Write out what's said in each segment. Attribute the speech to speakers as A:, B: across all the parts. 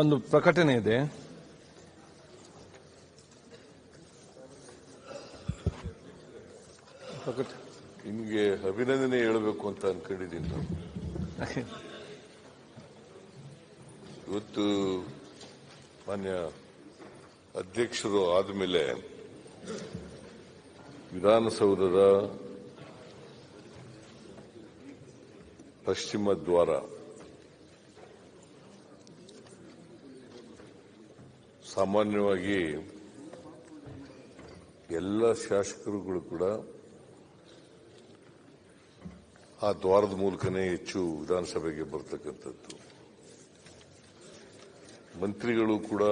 A: ಒಂದು ಪ್ರಕಟಣೆ ಇದೆ.
B: ನಿಮಗೆ ಅಭಿನಂದನೆ ಹೇಳಬೇಕು ಅಂತ ಅನ್ಕೊಂಡಿದ್ದೀನಿ ನಾವು. ಇವತ್ತು ಮಾನ್ಯ ಅಧ್ಯಕ್ಷರು ಆದಮೇಲೆ ವಿಧಾನಸೌಧದ ಪಶ್ಚಿಮ ದ್ವಾರ ಸಾಮಾನ್ಯವಾಗಿ ಎಲ್ಲ ಶಾಸಕರುಗಳು ಕೂಡ ಆ ದ್ವಾರದ ಮೂಲಕನೇ ಹೆಚ್ಚು ವಿಧಾನಸಭೆಗೆ ಬರ್ತಕ್ಕಂಥದ್ದು. ಮಂತ್ರಿಗಳು ಕೂಡ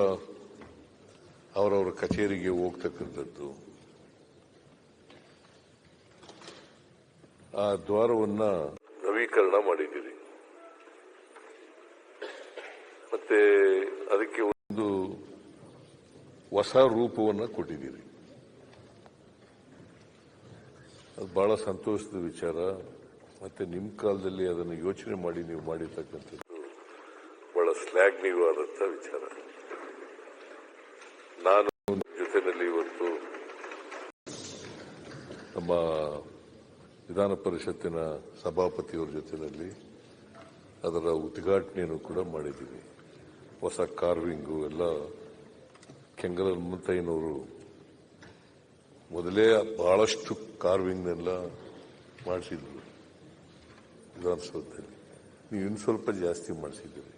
B: ಅವರವರ ಕಚೇರಿಗೆ ಹೋಗ್ತಕ್ಕಂಥದ್ದು. ಆ ದ್ವಾರವನ್ನ ನವೀಕರಣ ಮಾಡಿದ್ದೀರಿ. ಮತ್ತೆ ಅದಕ್ಕೆ ಒಂದು ಹೊಸ ರೂಪವನ್ನು ಕೊಟ್ಟಿದ್ದೀರಿ. ಅದು ಬಹಳ ಸಂತೋಷದ ವಿಚಾರ. ಮತ್ತೆ ನಿಮ್ಮ ಕಾಲದಲ್ಲಿ ಅದನ್ನು ಯೋಚನೆ ಮಾಡಿ ನೀವು ಮಾಡಿರ್ತಕ್ಕಂಥದ್ದು. ಬಹಳ ಶ್ಲಾಘನೀಯವಾದಂಥ ವಿಚಾರ. ನಾನು ಜೊತೆಯಲ್ಲಿ ಇವತ್ತು ನಮ್ಮ ವಿಧಾನ ಪರಿಷತ್ತಿನ ಸಭಾಪತಿಯವರ ಜೊತೆಯಲ್ಲಿ ಅದರ ಉದ್ಘಾಟನೆಯನ್ನು ಕೂಡ ಮಾಡಿದ್ದೀವಿ. ಹೊಸ ಕಾರ್ವಿಂಗು ಎಲ್ಲ ಕೆಂಗಲ ಹನುಮಂತಯ್ಯನವರು ಮೊದಲೇ ಬಹಳಷ್ಟು ಕಾರ್ವಿಂಗ್ನೆಲ್ಲ ಮಾಡಿಸಿದ್ರು. ವಿಧಾನಸೌಧದಲ್ಲಿ. ನೀವು ಇನ್ನು ಸ್ವಲ್ಪ ಜಾಸ್ತಿ ಮಾಡಿಸಿದ್ದೀರಿ.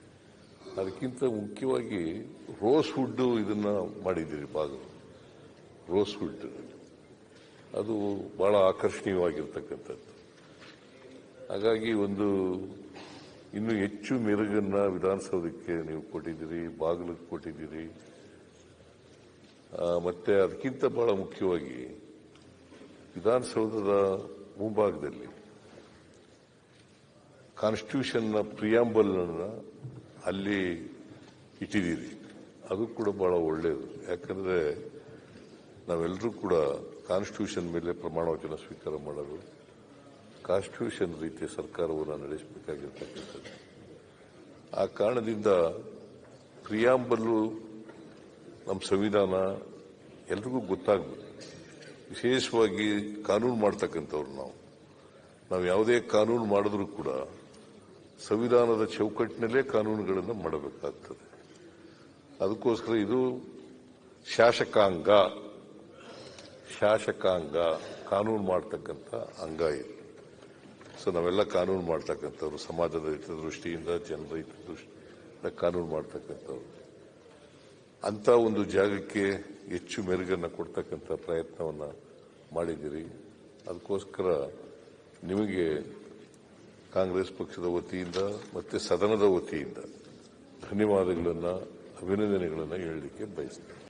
B: ಅದಕ್ಕಿಂತ ಮುಖ್ಯವಾಗಿ ರೋಸ್ ವುಡ್ ಇದನ್ನ ಮಾಡಿದ್ದೀರಿ ಬಾಗಿಲು ರೋಸ್ ವುಡ್ ಅದು ಬಹಳ ಆಕರ್ಷಣೀಯವಾಗಿರ್ತಕ್ಕಂಥದ್ದು. ಹಾಗಾಗಿ ಒಂದು ಇನ್ನು ಹೆಚ್ಚು ಮೆರುಗನ್ನ ವಿಧಾನಸೌಧಕ್ಕೆ ನೀವು ಕೊಟ್ಟಿದ್ದೀರಿ ಬಾಗಿಲಿಗೆ ಕೊಟ್ಟಿದ್ದೀರಿ. ಮತ್ತೆ ಅದಕ್ಕಿಂತ ಬಹಳ ಮುಖ್ಯವಾಗಿ ವಿಧಾನಸೌಧದ ಮುಂಭಾಗದಲ್ಲಿ ಕಾನ್ಸ್ಟಿಟ್ಯೂಷನ್ನ ಪ್ರಿಯಾಂಬಲ್ ಅಲ್ಲಿ ಇಟ್ಟಿದ್ದೀರಿ. ಅದು ಕೂಡ ಬಹಳ ಒಳ್ಳೆಯದು ಯಾಕಂದ್ರೆ ನಾವೆಲ್ಲರೂ ಕೂಡ ಕಾನ್ಸ್ಟಿಟ್ಯೂಷನ್ ಮೇಲೆ ಪ್ರಮಾಣ ವಚನ ಸ್ವೀಕಾರ ಮಾಡೋದು ಕಾನ್ಸ್ಟಿಟ್ಯೂಷನ್ ರೀತಿಯ ಸರ್ಕಾರವನ್ನು ನಡೆಸಬೇಕಾಗಿರ್ತಕ್ಕಂಥದ್ದು. ಆ ಕಾರಣದಿಂದ ಪ್ರಿಯಾಂಬಲ್ಲು ನಮ್ಮ ಸಂವಿಧಾನ ಎಲ್ರಿಗೂ ಗೊತ್ತಾಗಬೇಕು. ವಿಶೇಷವಾಗಿ ಕಾನೂನು ಮಾಡ್ತಕ್ಕಂಥವ್ರು ನಾವು. ನಾವು ಯಾವುದೇ ಕಾನೂನು ಮಾಡಿದ್ರೂ ಕೂಡ ಸಂವಿಧಾನದ ಚೌಕಟ್ಟಿನಲ್ಲೇ ಕಾನೂನುಗಳನ್ನು ಮಾಡಬೇಕಾಗ್ತದೆ. ಅದಕ್ಕೋಸ್ಕರ ಇದು ಶಾಸಕಾಂಗ. ಶಾಸಕಾಂಗ ಕಾನೂನು ಮಾಡ್ತಕ್ಕಂಥ ಅಂಗ ಇದು. ಸೊ ನಾವೆಲ್ಲ ಕಾನೂನು ಮಾಡ್ತಕ್ಕಂಥವ್ರು, ಸಮಾಜದ ಹಿತದೃಷ್ಟಿಯಿಂದ, ಜನರ ಹಿತದೃಷ್ಟಿಯಿಂದ ಕಾನೂನು ಮಾಡ್ತಕ್ಕಂಥವ್ರು. ಅಂತ ಒಂದು ಜಾಗಕ್ಕೆ ಹೆಚ್ಚು ಮೆರುಗನ್ನು ಕೊಡ್ತಕ್ಕಂಥ ಪ್ರಯತ್ನವನ್ನು ಮಾಡಿದ್ದೀರಿ. ಅದಕ್ಕೋಸ್ಕರ ನಿಮಗೆ ಕಾಂಗ್ರೆಸ್ ಪಕ್ಷದ ವತಿಯಿಂದ ಮತ್ತೆ ಸದನದ ವತಿಯಿಂದ ಧನ್ಯವಾದಗಳನ್ನು, ಅಭಿನಂದನೆಗಳನ್ನು ಹೇಳಲಿಕ್ಕೆ ಬಯಸ್ತೇನೆ.